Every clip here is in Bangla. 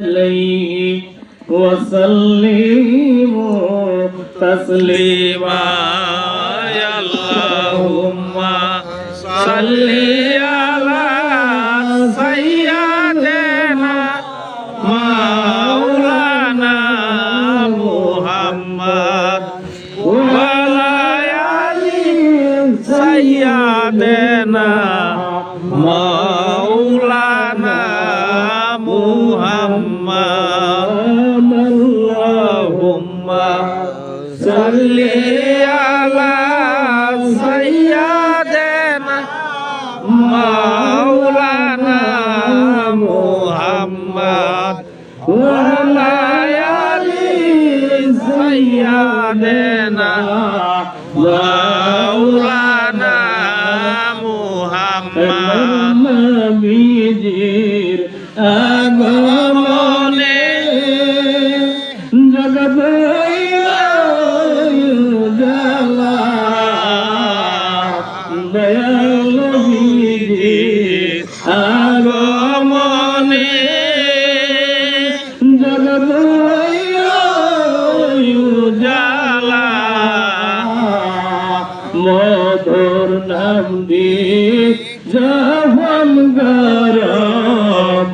عليه وسلموا تسليما وعلى آل سيدنا مولانا محمد মধুর নাম দিয়ে যখন গর।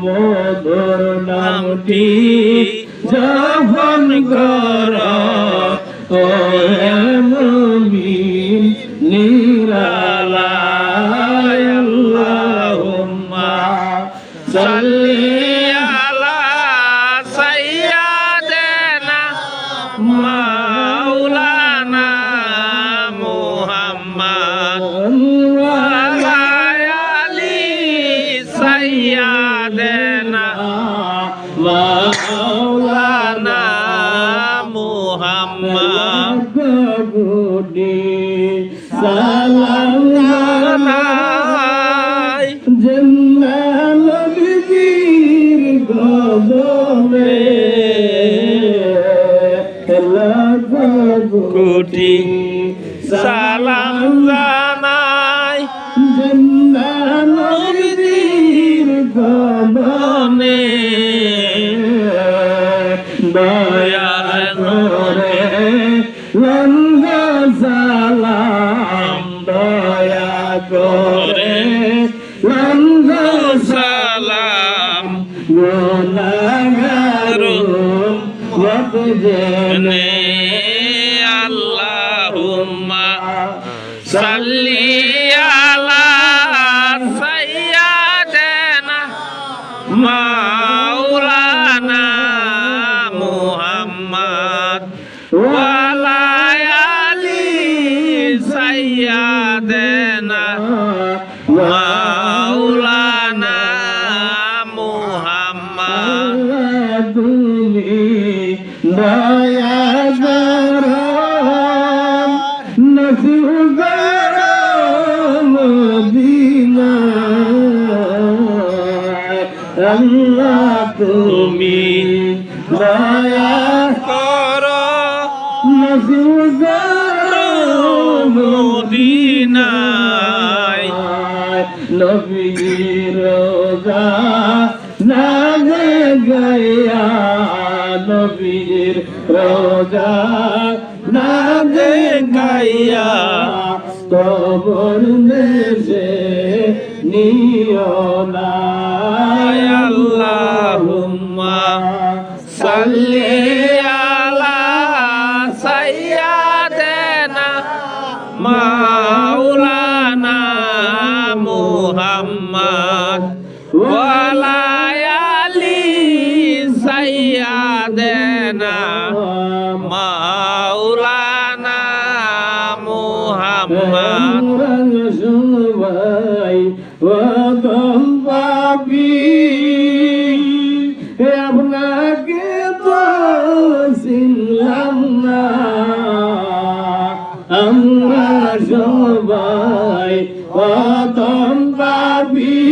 মধুর নাম দিয়ে যখন গর। ও মুমিন মাওলানা মুহাম্মদ। সালাম জানাই জন্নাল নবীর গদমে কোটি সালাম। দয়া করে লঙ্গ সালাম দয়া করে লঙ্গ সালাম গোলাগারো মত মুহাম্মদ ওয়ালা আলি সাইয়্যিদিনা মাওলানা মুহাম্মদ। তুমি দয়া করম নসিব করম মদিনা আল্লাহ তুমি দয়া করো। নবীর রোজা নাগে গাইয়া কবর দেশে নিও না। আল্লাহুম্মা সাল্লি আমরা সবাই প্রথম পাবি।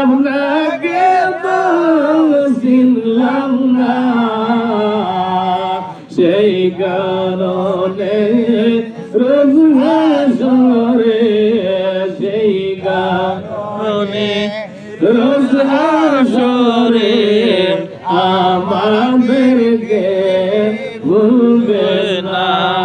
আপনাকে তো চিনলাম না। সেই কারণে রোজগারে সেই কারণে রোজগারে আমাদেরকে ভুলবে না।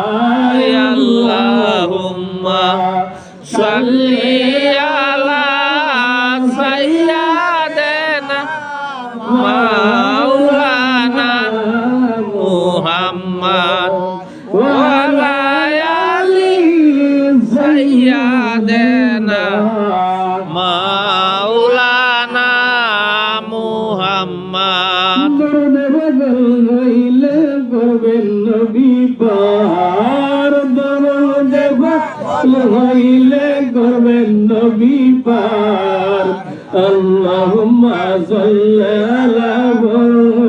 করবেন নবী পার দরুদ বদল হইলে করবেন নবী পার। আল্লাহুম্মা সাল্লি আলা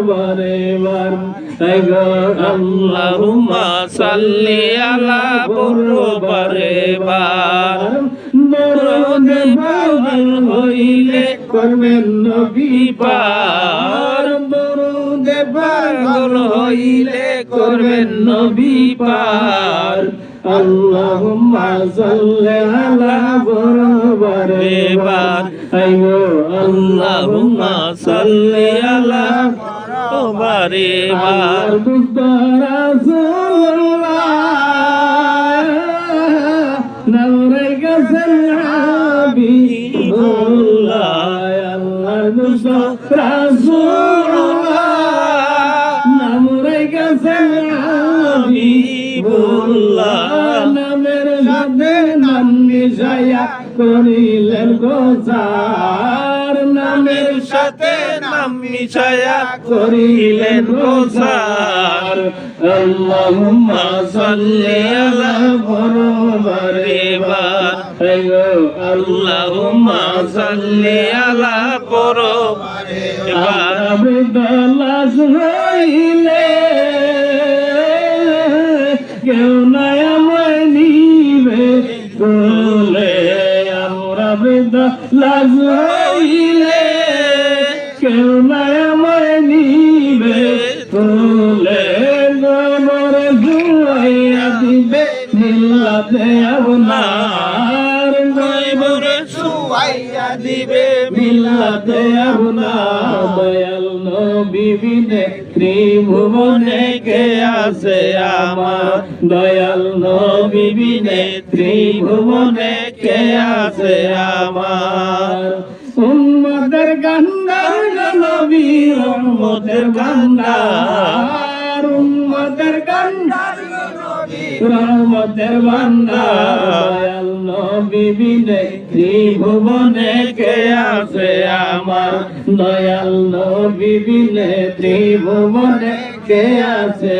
বারে বার আল্লাহুম্মা সাল্লি আলা বুরবারে বার দরুদ বদল হইলে করবেন নবী পার। দরুদ পাগল হইলে করবেন নবী পার। আল্লাহুম্মা সাল্লি আলা বরবারে বার। আইগো, আল্লাহুম্মা বার। নূরে গেছেন হাবিবুল্লাহ। নামের সাথে নাম মিশাইয়া করিলেন গোসার নামের সাথে নাম মিশায়া করিলেন গোসার আল্লাহুম্মা সাল্লি আলা বরবারে বার আল্লাহুম্মা সাল্লি আলা বুরবারে বার আবদালাস হইলে আপনার গোবর সুয়াইয়া দিবে মিলাতে আপনা দয়াল নবীবিনে ত্রিভুবনে কে আছে আমার? দয়াল নবীবিনে ত্রিভুবনে কে আছে আমার? উম্মতের গন্ডার নবী উম্মতের গন্ডার। উম্মতের গন্ডার রহমতের ভান্ডার দয়াল নবী বিনে ত্রিভুবনে কে আছে আমার? দয়াল নবী বিনে ত্রিভুবনে কে আছে